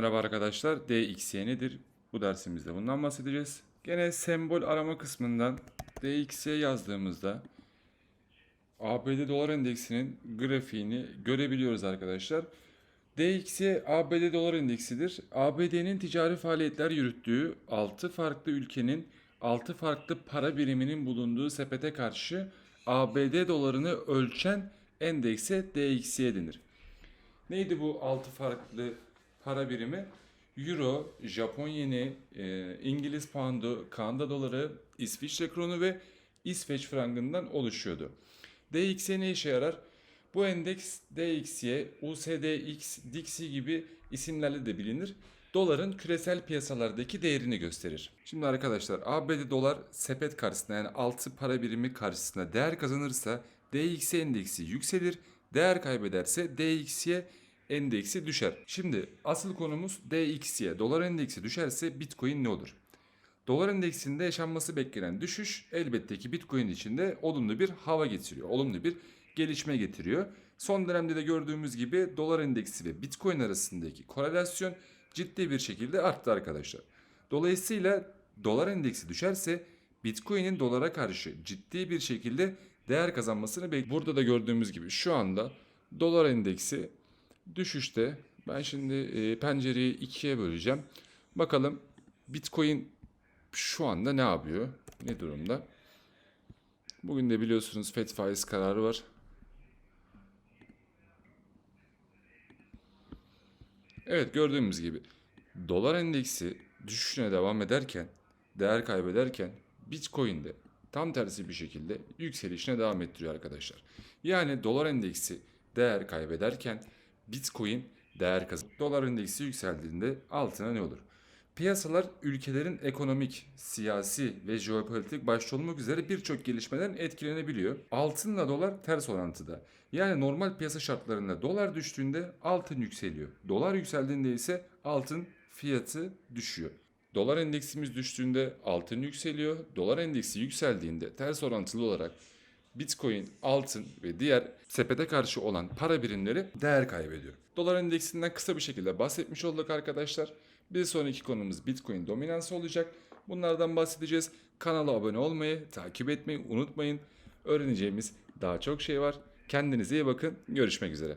Merhaba arkadaşlar. DXY nedir? Bu dersimizde bundan bahsedeceğiz. Gene sembol arama kısmından DXY yazdığımızda ABD dolar endeksinin grafiğini görebiliyoruz arkadaşlar. DXY ABD dolar endeksidir. ABD'nin ticari faaliyetler yürüttüğü 6 farklı ülkenin 6 farklı para biriminin bulunduğu sepete karşı ABD dolarını ölçen endekse DXY denir. Neydi bu 6 farklı para birimi? Euro, Japon yeni, e, İngiliz poundu, Kanada doları, İsviçre kronu ve İsveç frangından oluşuyordu. DXY ne işe yarar? Bu endeks DXY, USDX, DXY gibi isimlerle de bilinir. Doların küresel piyasalardaki değerini gösterir. Şimdi arkadaşlar ABD dolar sepet karşısında yani 6 para birimi karşısında değer kazanırsa DXY endeksi yükselir. Değer kaybederse DXY endeksi düşer. Şimdi asıl konumuz DXY. Dolar endeksi düşerse Bitcoin ne olur? Dolar endeksinde yaşanması beklenen düşüş elbette ki Bitcoin içinde olumlu bir hava getiriyor. Olumlu bir gelişme getiriyor. Son dönemde de gördüğümüz gibi dolar endeksi ve Bitcoin arasındaki korelasyon ciddi bir şekilde arttı arkadaşlar. Dolayısıyla dolar endeksi düşerse Bitcoin'in dolara karşı ciddi bir şekilde değer kazanmasını bekliyoruz. Burada da gördüğümüz gibi şu anda dolar endeksi düşüşte. Ben şimdi e, pencereyi ikiye böleceğim. Bakalım Bitcoin şu anda ne yapıyor? Ne durumda? Bugün de biliyorsunuz FED faiz kararı var. Evet gördüğümüz gibi dolar endeksi düşüşüne devam ederken, değer kaybederken Bitcoin de tam tersi bir şekilde yükselişine devam ettiriyor arkadaşlar. Yani dolar endeksi değer kaybederken Bitcoin değer kazanır. Dolar endeksi yükseldiğinde altına ne olur? Piyasalar ülkelerin ekonomik, siyasi ve jeopolitik başta olmak üzere birçok gelişmeden etkilenebiliyor. Altınla dolar ters orantıda. Yani normal piyasa şartlarında dolar düştüğünde altın yükseliyor. Dolar yükseldiğinde ise altın fiyatı düşüyor. Dolar endeksimiz düştüğünde altın yükseliyor. Dolar endeksi yükseldiğinde ters orantılı olarak Bitcoin, altın ve diğer sepete karşı olan para birimleri değer kaybediyor. Dolar endeksinden kısa bir şekilde bahsetmiş olduk arkadaşlar. Bir sonraki konumuz Bitcoin dominansı olacak. Bunlardan bahsedeceğiz. Kanala abone olmayı, takip etmeyi unutmayın. Öğreneceğimiz daha çok şey var. Kendinize iyi bakın. Görüşmek üzere.